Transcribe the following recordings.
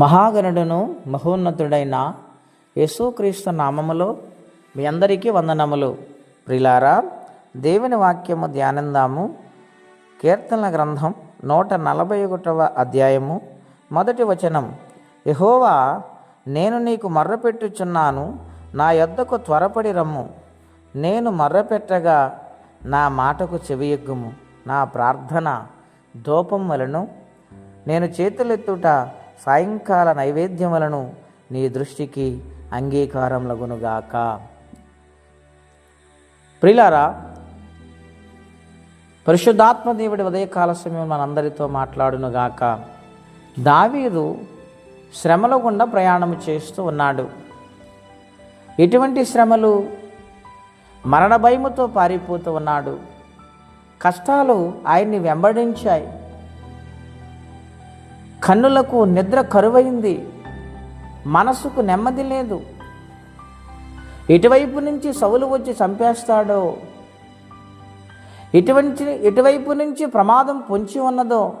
మహాగణుడును మహోన్నతుడైన యేసుక్రీస్తు నామములో మీ అందరికీ వందనములు. ప్రిలారా దేవుని వాక్యము ధ్యానందాము. కీర్తనల గ్రంథం నూట నలభై ఒకటవ అధ్యాయము మొదటి వచనం. యహోవా నేను నీకు మర్రపెట్టుచున్నాను నా యొద్దకు త్వరపడి రమ్ము. నేను మర్రపెట్టగా నా మాటకు చెవియెగ్గుము. నా ప్రార్థన ధూపం వలను. నేను చేతులెత్తుట సాయంకాల నైవేద్యములను నీ దృష్టికి అంగీకారములగునుగాక ప్రిలారా పరిశుద్ధాత్మ దేవుడి ఉదయకాల సమయం మనందరితో మాట్లాడునుగాక. దావీదు శ్రమల గుండా ప్రయాణం చేస్తూ ఉన్నాడు. ఎటువంటి శ్రమలు మరణ భయముతో పారిపోతూ ఉన్నాడు. కష్టాలు ఆయన్ని వెంబడించాయి. కన్నులకు నిద్ర కరువైంది. మనసుకు నెమ్మది లేదు. ఇటువైపు నుంచి సవులు వచ్చి చంపేస్తాడో? ఇటువంటి ఇటువైపు నుంచి ప్రమాదం పొంచి ఉన్నదో?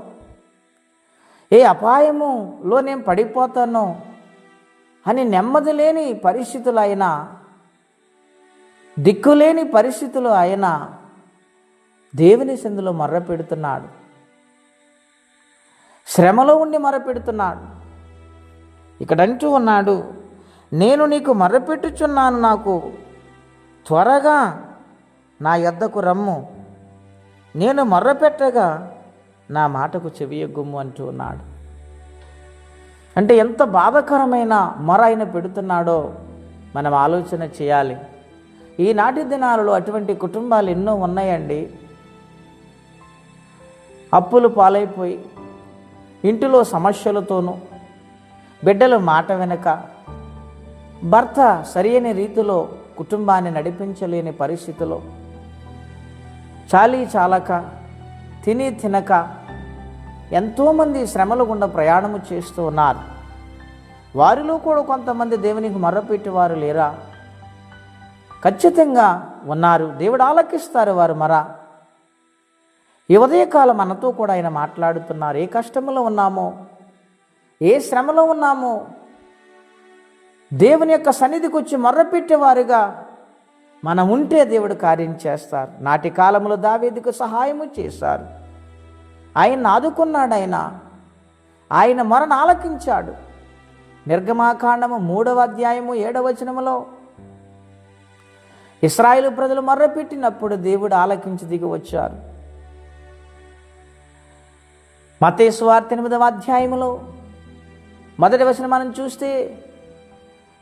ఏ అపాయములో నేను పడిపోతానో? అని నెమ్మది లేని పరిస్థితులు అయినా దిక్కులేని పరిస్థితులు అయినా దేవుని సందులో మర్ర పెడుతున్నాడు శ్రమలో ఉండి మరపెడుతున్నాడు. ఇక్కడ అంటూ ఉన్నాడు నేను నీకు మరపెట్టుచున్నాను నాకు. త్వరగా నా యొద్దకు రమ్ము. నేను మర్రపెట్టగా నా మాటకు చెవియొగ్గుము అంటూ ఉన్నాడు. అంటే ఎంత బాధకరమైన మొర ఆయన పెడుతున్నాడో మనం ఆలోచన చేయాలి. ఈనాటి దినాలలో అటువంటి కుటుంబాలు ఎన్నో ఉన్నాయండి. అప్పులు పాలైపోయి ఇంటిలో సమస్యలతోనూ బిడ్డలు మాట వెనక భర్త సరియైన రీతిలో కుటుంబాన్ని నడిపించలేని పరిస్థితిలో చాలీ చాలక తిని తినక ఎంతోమంది శ్రమలు గుండా ప్రయాణము చేస్తూ ఉన్నారు. వారిలో కూడా కొంతమంది దేవునికి మర్రపెట్టి వారు లేరా? ఖచ్చితంగా ఉన్నారు. దేవుడు ఆలకిస్తారు వారు మరా? ఈ ఉదయకాలం మనతో కూడా ఆయన మాట్లాడుతున్నారు. ఏ కష్టంలో ఉన్నామో ఏ శ్రమలో ఉన్నామో దేవుని యొక్క సన్నిధికి వచ్చి మొర్రపెట్టేవారుగా మనం ఉంటే దేవుడు కార్యం చేస్తారు. నాటి కాలంలో దావేదికు సహాయము చేశారు. ఆయన ఆదుకున్నాడు ఆయన. ఆయన మరణ ఆలకించాడు. నిర్గమాకాండము మూడవ అధ్యాయము ఏడవ వచనములో ప్రజలు మర్రపెట్టినప్పుడు దేవుడు ఆలకించి దిగి వచ్చారు. మతేశ్వార్త ఎనిమిదవ అధ్యాయములో మొదటి వచనం మనం చూస్తే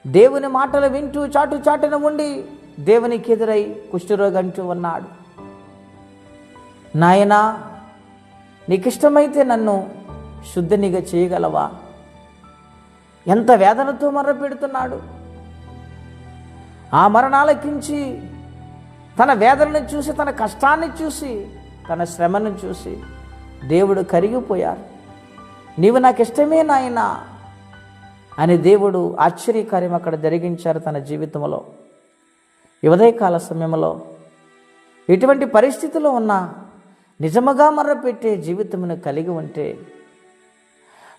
దేవుని మాటలు వింటూ చాటు చాటున ఉండి దేవునికి ఎదురై కుష్ఠరోగి అంటూ ఉన్నాడు. నాయనా నీకిష్టమైతే నన్ను శుద్ధినిగా చేయగలవా? ఎంత వేదనతో మర్ర పెడుతున్నాడు ఆ మరణాలకించి తన వేదనను చూసి తన కష్టాన్ని చూసి తన శ్రమను చూసి దేవుడు కరిగిపోయారు. నీవు నాకు ఇష్టమే నాయనా అని దేవుడు ఆశ్చర్యకార్యం అక్కడ జరిగించారు తన జీవితంలో. ఈ ఉదయకాల సమయంలో ఎటువంటి పరిస్థితిలో ఉన్నా నిజముగా మర్రపెట్టే జీవితమును కలిగి ఉంటే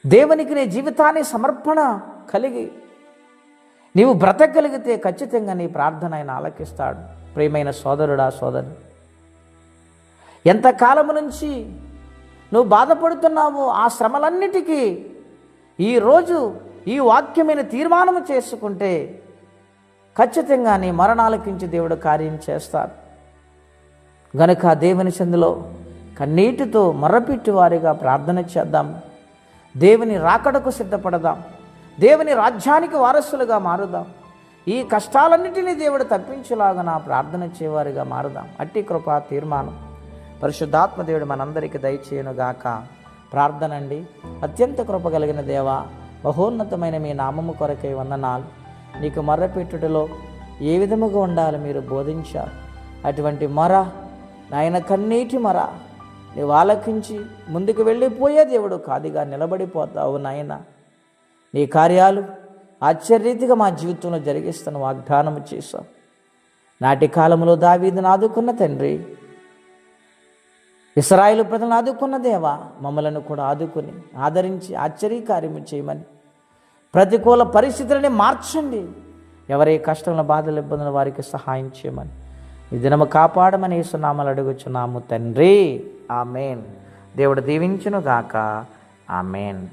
దేవునికి నీ జీవితాన్ని సమర్పణ కలిగి నీవు బ్రతకగలిగితే ఖచ్చితంగా నీ ప్రార్థన ఆయన ఆలకిస్తాడు. ప్రియమైన సోదరుడా సోదరు ఎంతకాలము నుంచి నువ్వు బాధపడుతున్నావు ఆ శ్రమలన్నిటికీ. ఈరోజు ఈ వాక్యమైన తీర్మానం చేసుకుంటే ఖచ్చితంగా నీ మరణాలకించి దేవుడు కార్యం చేస్తారు గనుక దేవుని సందులో కన్నీటితో మర్రపిట్టి వారిగా ప్రార్థన చేద్దాం. దేవుని రాకడకు సిద్ధపడదాం. దేవుని రాజ్యానికి వారసులుగా మారుదాం. ఈ కష్టాలన్నిటినీ దేవుడు తప్పించేలాగా నా ప్రార్థన చేయవారిగా మారుదాం. అట్టి కృపా తీర్మానం. పరిశుద్ధాత్మ దేవుడు మనందరికీ దయచేయునుగాక. ప్రార్థన అండి అత్యంత కృప కలిగిన దేవ మహోన్నతమైన మీ నామము కొరకై వందనాలు. నీకు మర్రపెట్టుటలో ఏ విధముగా ఉండాలో మీరు బోధించారు. అటువంటి మొర నాయన కన్నీటి మొర నీవు ఆలకించి ముందుకు వెళ్ళిపోయే దేవుడు కాదిగా నిలబడిపోతావు నాయన. నీ కార్యాలు ఆశ్చర్యరీతిగా మా జీవితంలో జరిగిస్తున్న వాగ్దానము చేశాం నాటి కాలంలో దావీదిని ఆదుకున్న తండ్రి ఇస్రాయిల్ ప్రజలను ఆదుకున్న దేవా మమ్మలను కూడా ఆదుకుని ఆదరించి ఆశ్చర్యకార్యము చేయమని. ప్రతికూల పరిస్థితులని మార్చండి. ఎవరి కష్టంలో బాధలు ఇబ్బందులు వారికి సహాయం చేయమని. ఈ దినము కాపాడమని యేసునామలు అడుగుచున్నాము తండ్రి. ఆమెన్. దేవుడు దీవించునుగాక. ఆమెన్.